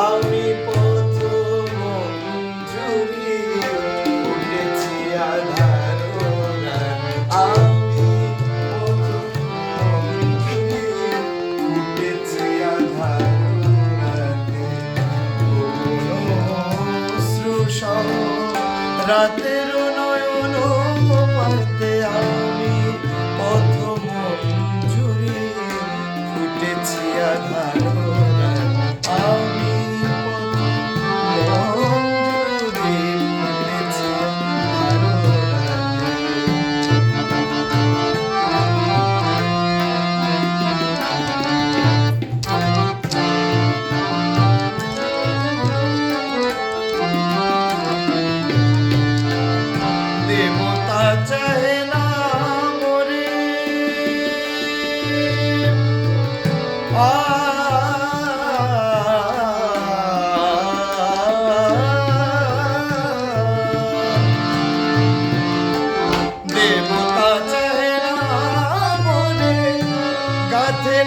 আমি প্রথম ঝুঁকি উঠেছি আধার আমি প্রথম ঝুঁকি উঠেছি আধার রাতের নয়ন আমি আধার।